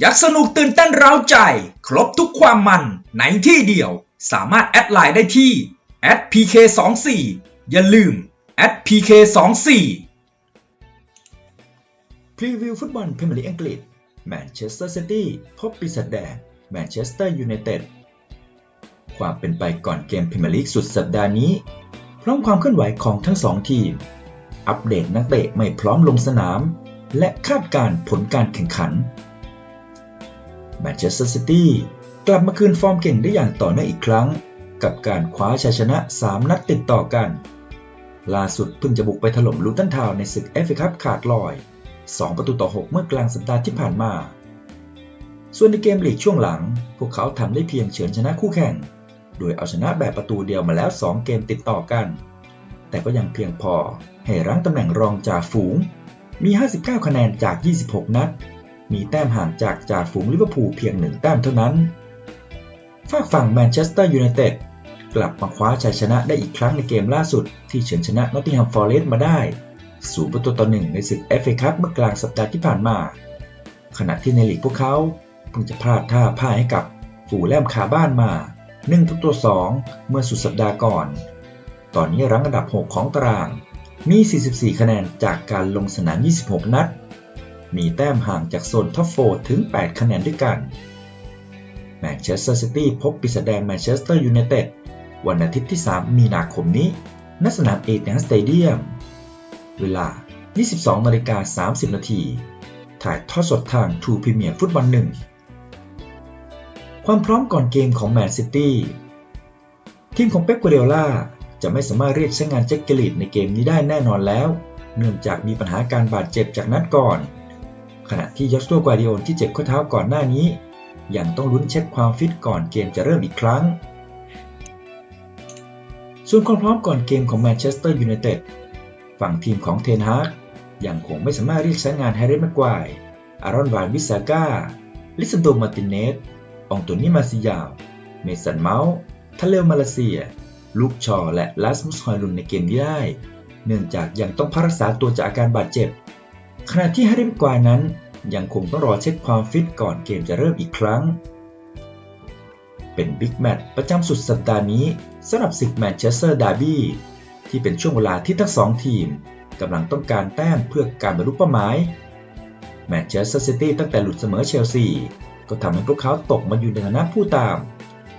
อยากสนุกตื่นเต้นเร้าใจ ครบทุกความมันในที่เดียว สามารถแอดไลน์ได้ที่ @pk24 อย่าลืม @pk24 พรีวิวฟุตบอลพรีเมียร์ลีกอังกฤษแมนเชสเตอร์ซิตี้พบปีศาจแดงแมนเชสเตอร์ยูไนเต็ดความเป็นไปก่อนเกมพรีเมียร์ลีกสุดสัปดาห์นี้ พร้อมความเคลื่อนไหวของทั้งสองทีม อัปเดตนักเตะไม่พร้อมลงสนาม และคาดการผลการแข่งขัน แมนเชสเตอร์ซิตี้กลับมาคืนฟอร์มเก่งได้อย่างต่อเนื่องอีกครั้ง กับการคว้าชัยชนะ 3 นัดติดต่อกัน ล่าสุดเพิ่งจะบุกไปถล่มลูตันทาวในศึกเอฟเอคัพขาดลอย 2 ประตูต่อ 6 เมื่อกลางสัปดาห์ที่ผ่านมา ส่วนในเกมลีกช่วงหลัง พวกเขาทำได้เพียงเฉือนชนะคู่แข่ง โดยเอาชนะแบบประตูเดียวมาแล้ว 2 เกมติดต่อกัน แต่ก็ยังเพียงพอให้รั้งตำแหน่งรองจ่าฝูง มี 59 คะแนนจาก 26 นัด มีแต้มห่างจากจ่าฝูงลิเวอร์พูลเพียงหนึ่งแต้มเท่านั้นฝากฝั่งแมนเชสเตอร์ยูไนเต็ดกลับมาคว้าชัยชนะได้อีกครั้งในเกมล่าสุด ที่เฉือนชนะนอตติงแฮมฟอร์เรสต์มาได้สูประตูต่อหนึ่งในศึก FA คัพเมื่อกลางสัปดาห์ที่ผ่านมา ขณะที่ในลีกพวกเขาเพิ่งจะพลาดท่าพ่ายให้กับฝูแลมคาบ้านมา1ประตูต่อ2เมื่อสุดสัปดาห์ก่อน ตอนนี้รั้งอันดับ 6 ของตาราง มี 44 คะแนนจากการลงสนาม 26 นัด มีแต้มห่างจากโซนท็อปโฟถึง 8 คะแนนด้วยกัน แมนเชสเตอร์ซิตี้พบปีศาจแดงแมนเชสเตอร์ยูไนเต็ดวันอาทิตย์ที่ 3 มีนาคมนี้ ณ สนามเอเธนสเตเดียม เวลา 22นาฬิกา30 นาทีถ่ายทอดสดทางทูพรีเมียร์ฟุตบอลหนึ่งความพร้อมก่อนเกมของแมนซิตี้ทีมของเป๊ปกัวเดล่าจะไม่สามารถเรียกใช้งานเจ็คเกลิตในเกมนี้ได้แน่นอนแล้ว เนื่องจากมีปัญหาการบาดเจ็บจากนัดก่อน ขณะที่ยอสโตกวาดิโอนที่เจ็บข้อเท้าก่อนหน้านี้ ยังต้องลุ้นเช็คความฟิตก่อนเกมจะเริ่มอีกครั้ง ส่วนความพร้อมก่อนเกมของแมนเชสเตอร์ยูไนเต็ดฝั่งทีมของเทนฮากยังคงไม่สามารถเรียกใช้งานแฮร์รี่แม็กควายอารอนวานวิสาก้า ลิซันโดมาตินเนส องโตนี่มาซิยาว เมสันเมาส์ทะเลมาเลเซีย ลูกชอและลาสมุสฮอยลุนในเกมนี้ได้ เนื่องจากยังต้องพักรักษาตัวจากอาการบาดเจ็บ ขณะที่แฮร์รี่แม็กวายนั้นยังคงต้องรอเช็คความฟิตก่อนเกมจะเริ่มอีกครั้ง เป็นบิ๊กแมตช์ประจำสุดสัปดาห์นี้สำหรับศึกแมนเชสเตอร์ดาร์บี้ที่เป็นช่วงเวลาที่ทั้งสองทีมกำลังต้องการแต้มเพื่อการบรรลุเป้าหมายแมนเชสเตอร์ซิตี้ตั้งแต่หลุดเสมอเชลซีก็ทำให้พวกเขาตกมาอยู่ในฐานะผู้ตาม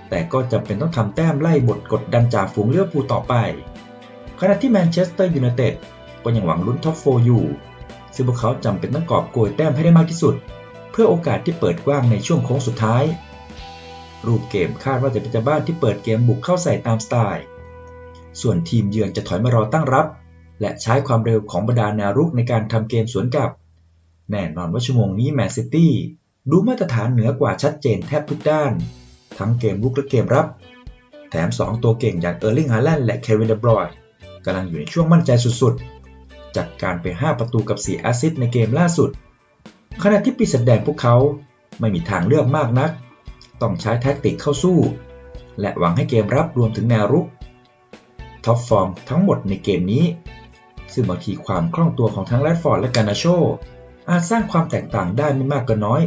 แต่ก็จำเป็นต้องทำแต้มไล่บทกดดันจ่าฝูงเลือพูลต่อไป ขณะที่แมนเชสเตอร์ยูไนเต็ดก็ยังหวังลุ้นท็อปโฟอยู่ ซึ่งพวกเขาจำเป็นต้องกอบโกยแต้มให้ได้มากที่สุด เพื่อโอกาสที่เปิดกว้างในช่วงโค้งสุดท้าย รูปเกมคาดว่าจะเป็นเจ้าบ้านที่เปิดเกมบุกเข้าใส่ตามสไตล์ ส่วนทีมเยือนจะถอยมารอตั้งรับ และใช้ความเร็วของบรรดานวรุกในการทำเกมสวนกลับ แน่นอนว่าชั่วโมงนี้แมนซิตี้ดูมาตรฐานเหนือกว่าชัดเจนแทบทุกด้าน ทั้งเกมรุกและเกมรับ แถม 2 ตัวเก่งอย่างเออร์ลิงฮาแลนด์และเควินเดบรอยกำลังอยู่ในช่วงมั่นใจสุดๆ จากการไป 5 ประตูกับ 4 แอสซิสต์ในเกมล่าสุด ขณะที่ปีศาจแดงพวกเขาไม่มีทางเลือกมากนัก ต้องใช้แท็กติกเข้าสู้ และหวังให้เกมรับรวมถึงแนวรุกท็อปฟอร์มทั้งหมดในเกมนี้ ซึ่งบางทีความคล่องตัวของทั้งแรดฟอร์ดและกานาโช อาจสร้างความแตกต่างได้ไม่มากก็น้อย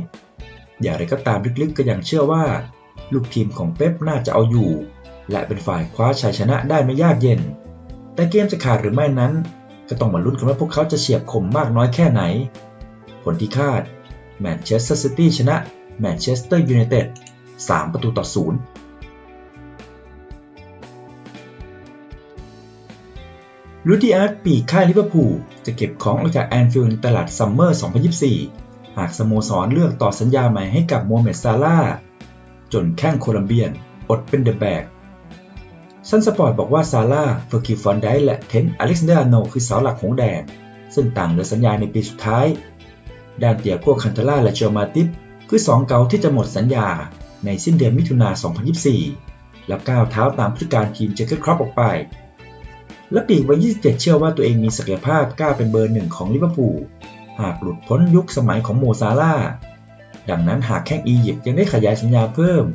อย่างไรก็ตามลึกๆก็ยังเชื่อว่า ลูกทีมของเป๊ปน่าจะเอาอยู่ และเป็นฝ่ายคว้าชัยชนะได้ไม่ยากเย็น แต่เกมจะขาดหรือไม่นั้น ก็ต้องมาลุ้นกันว่าพวกเขาจะเฉียบคมมากน้อยแค่ไหน ผลที่คาดแมนเชสเตอร์ซิตี้ชนะแมนเชสเตอร์ยูไนเต็ด3ประตูต่อศูนย์ลูดิอาร์ตปีกค่ายลิเวอร์พูลจะเก็บของออกจากแอนฟิลด์ในตลาดซัมเมอร์ 2024 หากสโมสรเลือกต่อสัญญาใหม่ให้กับโมเมดซาร่าจนแข้งโคลัมเบียน อดเป็นเดอะแบก ซันสปอร์ตบอกว่าซาร่าเฟอร์กิฟอนไดและเทนอเล็กซานเดอร์โนคือเสาหลักของแดงซึ่งต่างเหลือสัญญาในปีสุดท้าย ด้านเตียโกคันเทล่าและเจอมาติฟคือสองเกาที่จะหมดสัญญาในสิ้นเดือนมิถุนา 2024 แล้วก้าวเท้าตามผู้จัดการทีมเจคเกอร์ครอปออกไป และปีกวัย 27 เชื่อว่าตัวเองมีศักยภาพกล้าเป็นเบอร์หนึ่งของลิเวอร์พูลหากหลุดพ้นยุคสมัยของโมซาร่าดังนั้นหากแข้งอียิปต์ยังได้ขยายสัญญาเพิ่ม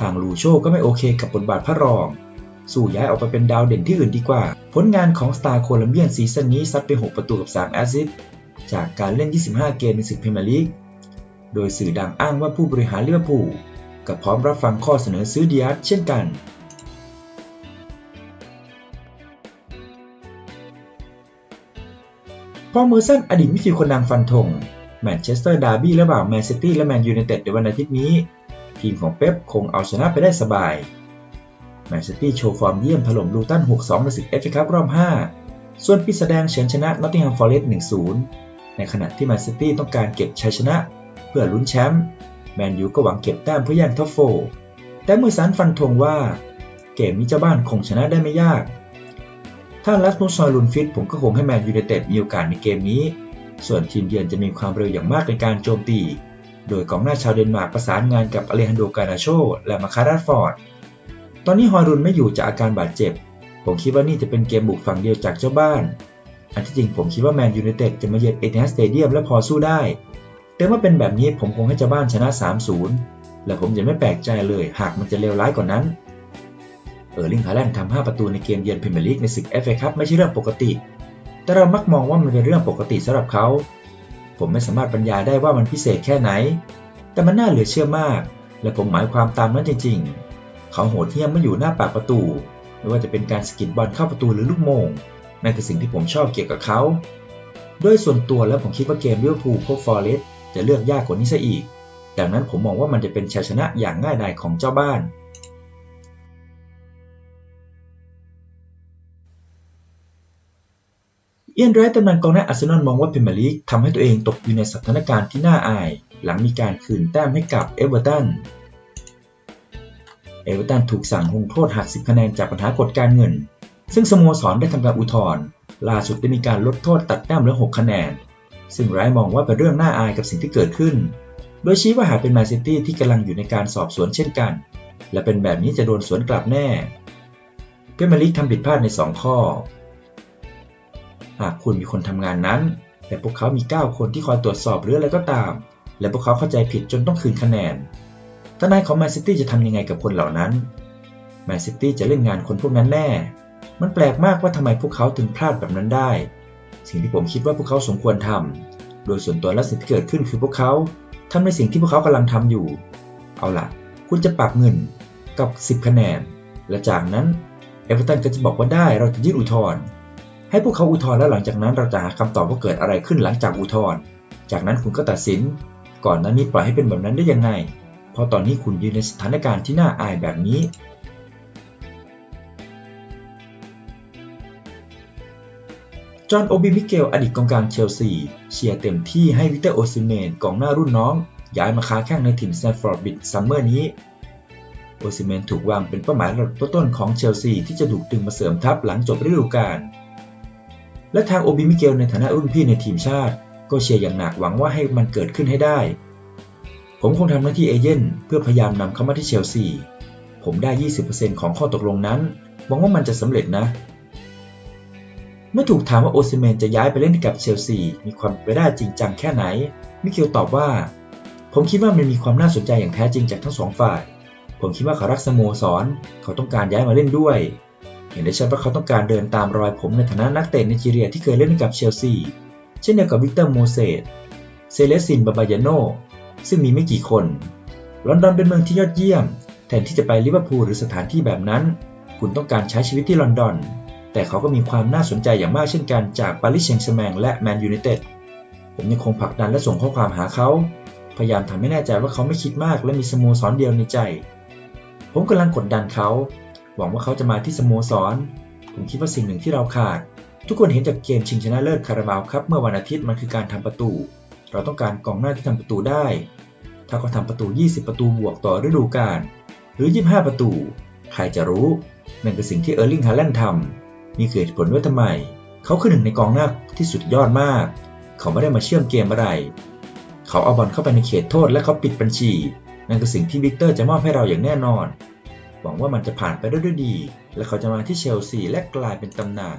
ทางลูโชก็ไม่โอเคกับบทบาทพระรอง สู่ย้ายออกไปเป็นดาวเด่นที่อื่นดีกว่า ผลงานของสตาร์โคลัมเบียนซีซั่นนี้ซัดไป 6 ประตูกับ 3 แอสซิสต์จากการเล่น 25 เกมในศึกพรีเมียร์ลีก โดยสื่อดังอ้างว่าผู้บริหารลิเวอร์พูลก็พร้อมรับฟังข้อเสนอซื้อดิอาร์เช่นกัน พอเมอร์สันอดีตมิดฟิลด์คนดังฟันธงแมนเชสเตอร์ดาร์บี้ระหว่างแมนซิตี้และแมนยูไนเต็ดในวันอาทิตย์นี้ ทีมของเป๊ปคงเอาชนะไปได้สบาย แมนซิตี้โชว์ฟอร์มเยี่ยมถล่มลูตัน 6-2 ในศึกเอฟเอคัพรอบ 5 ส่วนปีแสดงเฉินชนะนอตติงแฮมฟอร์เรสต์1-0 ในขณะที่แมนซิตี้ต้องการเก็บชัยชนะ เพื่อลุ้นแชมป์แมนยูก็หวังเก็บแต้มเพื่อย่างท็อปโฟร์แต่มือสารฟันธงว่า เกมนี้เจ้าบ้านคงชนะได้ไม่ยาก ถ้าลัสมุสซอยลุนฟิตผมก็คงให้แมนยูไนเต็ดมีโอกาสในเกมนี้ ส่วนทีมเยือนจะมีความเร็วอย่างมากในการโจมตี โดยกองหน้าชาวเดนมาร์กประสานงานกับอเลฮันโดกานาโชและมาคาราฟอร์ด ตอนนี้ฮอยรุนไม่อยู่จากอาการบาดเจ็บ ผมคิดว่านี่จะเป็นเกมบุกฝั่งเดียวจากเจ้าบ้าน อันที่จริงผมคิดว่าแมนยูไนเต็ดจะมาเยือนเอเทนสเตเดียมและพอสู้ได้ แต่เมื่อเป็นแบบนี้ผมคงให้เจ้าบ้านชนะ 3-0 และผมจะไม่แปลกใจเลยหากมันจะเลวร้ายกว่านั้น เออร์ลิงฮาแลนด์ทำ5ประตูในเกมเยือนพรีเมียร์ลีกในศึก FA คัพไม่ใช่เรื่องปกติ แต่เรามักมองว่ามันเป็นเรื่องปกติสำหรับเขา ผมไม่สามารถบรรยายได้ว่ามันพิเศษแค่ไหน แต่มันน่าเหลือเชื่อมาก และผมหมายความตามนั้นจริงๆ เขาโหดเหี้ยมไม่อยู่หน้าปากประตู ไม่ว่าจะเป็นการสกิดบอลเข้าประตูหรือลูกโมง นั่นคือสิ่งที่ผมชอบเกี่ยวกับเขาโดยส่วนตัวแล้วผมคิดว่าเกมลิเวอร์พูลพบฟอร์เรสต์จะเลือกยากกว่านี้ซะอีก ดังนั้นผมมองว่ามันจะเป็นชัยชนะอย่างง่ายดายของเจ้าบ้าน เอียนไรท์ตำนานกองหน้าอาร์เซนอลมองว่าพรีเมียร์ลีกทำให้ตัวเองตกอยู่ในสถานการณ์ที่น่าอาย หลังมีการคืนแต้มให้กับเอเวอร์ตัน เอเวอร์ตันถูกสั่งลงโทษหัก 10 คะแนนจากปัญหากฎการเงิน ซึ่งสโมสรได้ทำการอุทธรณ์ล่าสุดได้มีการลดโทษตัดแต้มเหลือ 6 คะแนน ซึ่งไรท์มองว่าเป็นเรื่องน่าอายกับสิ่งที่เกิดขึ้น โดยชี้ว่าหากเป็นแมนซิตี้ที่กำลังอยู่ในการสอบสวนเช่นกัน และเป็นแบบนี้จะโดนสวนกลับแน่เพรีเมียร์ลีกทำผิดพลาดใน 2 ข้อ หากคุณมีคนทำงานนั้น แต่พวกเขามี 9 คนที่คอยตรวจสอบหรืออะไรก็ตาม และพวกเขาเข้าใจผิดจนต้องคืนคะแนน ทนายของแมนซิตี้จะทำยังไงกับคนเหล่านั้นแมนซิตี้จะเล่นงานคนพวกนั้นแน่ มันแปลกมากว่าทำไมพวกเขาถึงพลาดแบบนั้นได้ สิ่งที่ผมคิดว่าพวกเขาสมควรทำ โดยส่วนตัวและสิ่งที่เกิดขึ้นคือพวกเขาทำในสิ่งที่พวกเขากำลังทำอยู่ เอาล่ะ คุณจะปรับเงินกับ 10 คะแนน และจากนั้นเอเวอร์ตันก็จะบอกว่าได้เราจะยื่นอุทธรณ์ให้พวกเขาอุทธรณ์แล้วหลังจากนั้นเราจะหาคำตอบว่าเกิดอะไรขึ้นหลังจากอุทธรณ์จากนั้นคุณก็ตัดสิน ก่อนหน้านี้ปล่อยให้เป็นแบบนั้นได้ยังไง เพราะตอนนี้คุณอยู่ในสถานการณ์ที่น่าอายแบบนี้ จอห์นโอบิมิเกลอดีตกองกลางเชลซีเชียร์เต็มที่ให้วิเตอร์โอซิเมนกองหน้ารุ่นน้อง ย้ายมาค้าแข่งในทีมแซนฟอร์ดบิดซัมเมอร์นี้โอซิเมนถูกวางเป็นเป้าหมายระดับต้นของเชลซีที่จะถูกดึงมาเสริมทัพหลังจบฤดูกาล และทางโอบิมิเกลในฐานะรุ่นพี่ในทีมชาติ ก็เชียร์อย่างหนักหวังว่าให้มันเกิดขึ้นให้ได้ ผมคงทำหน้าที่เอเย่นเพื่อพยายามนำเขามาที่เชลซี ผมได้ 20%ของข้อตกลงนั้นหวังว่ามันจะสำเร็จนะ เมื่อถูกถามว่าโอซิเมนจะย้ายไปเล่นกับเชลซีมีความเป็นไปได้จริงจังแค่ไหน มิเคลตอบว่า ผมคิดว่ามันมีความน่าสนใจอย่างแท้จริงจากทั้งสองฝ่าย ผมคิดว่าเขารักสโมสร เขาต้องการย้ายมาเล่นด้วย เห็นได้ชัดว่าเขาต้องการเดินตามรอยผมในฐานะนักเตะไนจีเรียที่เคยเล่นกับเชลซี เช่นเดียวกับวิกเตอร์โมเซสเซเลสิน บาบายาโน ซึ่งมีไม่กี่คน ลอนดอนเป็นเมืองที่ยอดเยี่ยม แทนที่จะไปลิเวอร์พูลหรือสถานที่แบบนั้น คุณต้องการใช้ชีวิตที่ลอนดอน แต่เขาก็มีความน่าสนใจอย่างมากเช่นกันจากปารีสแซงต์แชร์แมงและแมนยูไนเต็ด ผมยังคงผลักดันและส่งข้อความหาเขา พยายามทำให้แน่ใจว่าเขาไม่คิดมากและมีสโมสรเดียวในใจ ผมกำลังกดดันเขา หวังว่าเขาจะมาที่สโมสร ผมคิดว่าสิ่งหนึ่งที่เราขาด ทุกคนเห็นจากเกมชิงชนะเลิศคาราบาวครับเมื่อวันอาทิตย์มันคือการทำประตู เราต้องการกองหน้าที่ทำประตูได้ ถ้าเขาทำประตู 20 ประตูบวกต่อฤดูกาลหรือ 25 ประตู ใครจะรู้นั่นคือสิ่งที่เออร์ลิงฮาแลนด์ทำนี่คือเหตุผลว่าทำไม เขาคือหนึ่งในกองหน้าที่สุดยอดมาก เขาไม่ได้มาเชื่อมเกมอะไร เขาเอาบอลเข้าไปในเขตโทษและเขาปิดบัญชี นั่นคือสิ่งที่วิกเตอร์จะมอบให้เราอย่างแน่นอน หวังว่ามันจะผ่านไปได้ด้วยดี และเขาจะมาที่เชลซีและกลายเป็นตำนาน